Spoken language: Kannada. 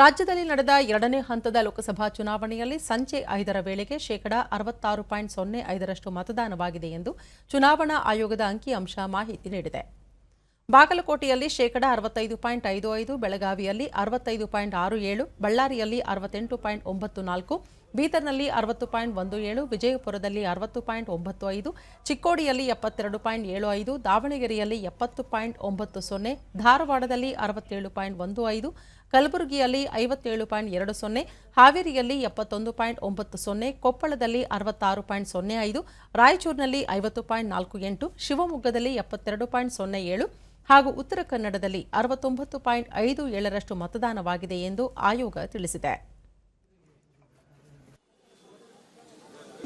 ರಾಜ್ಯದಲ್ಲಿ ನಡೆದ ಎರಡನೇ ಹಂತದ ಲೋಕಸಭಾ ಚುನಾವಣೆಯಲ್ಲಿ ಸಂಜೆ ಐದರ ವೇಳೆಗೆ ಶೇಕಡಾ ಅರವತ್ತಾರು ಪಾಯಿಂಟ್ ಸೊನ್ನೆ ಐದರಷ್ಟು ಮತದಾನವಾಗಿದೆ ಎಂದು ಚುನಾವಣಾ ಆಯೋಗದ ಅಂಕಿಅಂಶ ಮಾಹಿತಿ ನೀಡಿದೆ. ಬಾಗಲಕೋಟೆಯಲ್ಲಿ ಶೇಕಡಾ ಅರವತ್ತೈದು ಪಾಯಿಂಟ್ ಐದು ಐದು, ಬೆಳಗಾವಿಯಲ್ಲಿ ಅರವತ್ತೈದು ಪಾಯಿಂಟ್ ಆರು ಏಳು, ಬಳ್ಳಾರಿಯಲ್ಲಿ ಅರವತ್ತೆಂಟು ಪಾಯಿಂಟ್ ಒಂಬತ್ತು ನಾಲ್ಕು ಬೀದರ್ನಲ್ಲಿ ಅರವತ್ತು ಪಾಯಿಂಟ್ ಒಂದು ಏಳು, ವಿಜಯಪುರದಲ್ಲಿ ಅರವತ್ತು ಪಾಯಿಂಟ್ ಒಂಬತ್ತು ಐದು, ಚಿಕ್ಕೋಡಿಯಲ್ಲಿ ಎಪ್ಪತ್ತೆರಡು ಪಾಯಿಂಟ್ ಏಳು ಐದು, ದಾವಣಗೆರೆಯಲ್ಲಿ ಎಪ್ಪತ್ತು ಪಾಯಿಂಟ್ ಒಂಬತ್ತು ಸೊನ್ನೆ, ಧಾರವಾಡದಲ್ಲಿ ಅರವತ್ತೇಳು ಪಾಯಿಂಟ್ ಒಂದು ಐದು, ಕಲಬುರಗಿಯಲ್ಲಿ ಐವತ್ತೇಳು ಪಾಯಿಂಟ್ ಎರಡು ಸೊನ್ನೆ, ಹಾವೇರಿಯಲ್ಲಿ ಎಪ್ಪತ್ತೊಂದು ಪಾಯಿಂಟ್ ಒಂಬತ್ತು ಸೊನ್ನೆ, ಕೊಪ್ಪಳದಲ್ಲಿ ಅರವತ್ತಾರು ಪಾಯಿಂಟ್ ಸೊನ್ನೆ ಐದು, ರಾಯಚೂರಿನಲ್ಲಿ ಐವತ್ತು ಪಾಯಿಂಟ್ ನಾಲ್ಕು ಎಂಟು, ಶಿವಮೊಗ್ಗದಲ್ಲಿ ಎಪ್ಪತ್ತೆರಡು ಪಾಯಿಂಟ್ ಸೊನ್ನೆ ಏಳು ಹಾಗೂ ಉತ್ತರ ಕನ್ನಡದಲ್ಲಿ ಅರವತ್ತೊಂಬತ್ತು ಪಾಯಿಂಟ್ ಐದು ಏಳರಷ್ಟು ಮತದಾನವಾಗಿದೆ ಎಂದು ಆಯೋಗ ತಿಳಿಸಿದೆ.